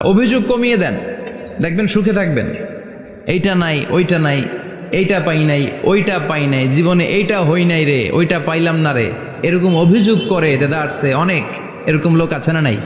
অভিযোগ কমিয়ে দেন। দেখবেন সুখে থাকবেন। এইটা নাই ওইটা নাই এইটা পাই নাই ওইটা পাই নাই জীবনে এইটা হই নাই রে ওইটা পাইলাম না রে। এরকম অভিযোগ করে দেদারসে অনেক। এরকম লোক আছে না নাই?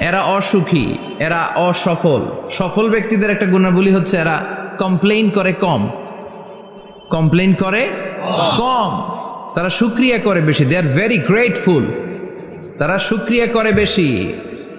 এরা অসুখী এরা অসফল। সফল ব্যক্তিদের একটা গুণাবলী হচ্ছে এরা কমপ্লেইন করে কম। কমপ্লেইন করে কম। তারা সুক্রিয়া করে বেশি দে আর ভেরি গ্রেটফুল তারা সুক্রিয়া করে বেশি।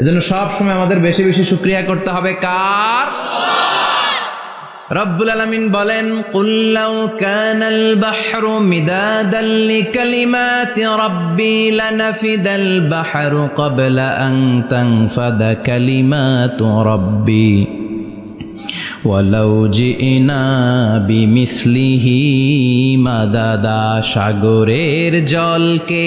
এজন্য সব সময় আমাদের বেশি বেশি শুক্রিয়া করতে হবে। কার? রব্বুল আলমিন বলেন কুল্লাউ কানাল বাহরু মিদাদাল লিকালিমাতি রাব্বি লানাফিদাল বাহরু ক্বাবলা আন তানফাদা কালিমাতু রাব্বি ওয়ালাউ জিনা বিমিসলিহি মাদাদা সাগরের জলকে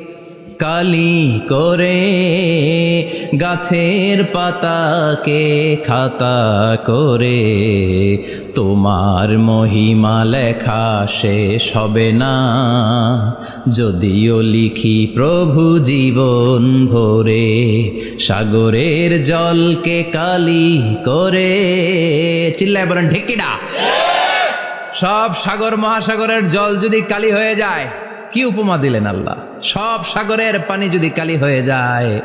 কালি করে গাছের পাতাকে খাতা করে। তোমার মহিমা লেখা শেষ হবে না। যদিও লিখি প্রভু জীবন ভরে, সাগরের জলকে কালি করে। চিল্লায় বলেন ঢেকিডা সব সাগর, মহাসাগরের জল যদি কালি হয়ে যায়, কি উপমা দিলেন আল্লাহ? সব সাগরের পানি যদি কালি হয়ে যায়,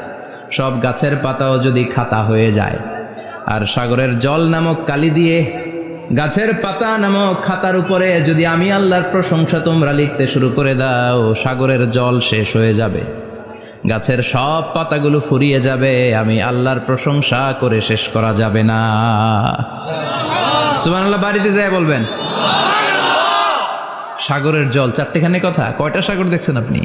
সব গাছের পাতাও যদি খাতা হয়ে যায়। আর সাগরের জল নামক কালি দিয়ে গাছের পাতা নামক খাতার উপরে যদি আমি আল্লাহর প্রশংসা তোমরা লিখতে শুরু করে দাও, সাগরের জল শেষ হয়ে যাবে। গাছের সব পাতাগুলো ফুরিয়ে যাবে, আমি আল্লাহর প্রশংসা করে শেষ করা যাবে না। সুমান আল্লাহ বাড়িতে যায় বলবেন? সাগরের জল, চারটেখানে কথা, কয়টা সাগর দেখছেন আপনি?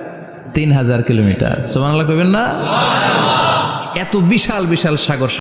তিন হাজার কিলোমিটার। সোমান আল্লাহ কবেন না এত বিশাল বিশাল সাগর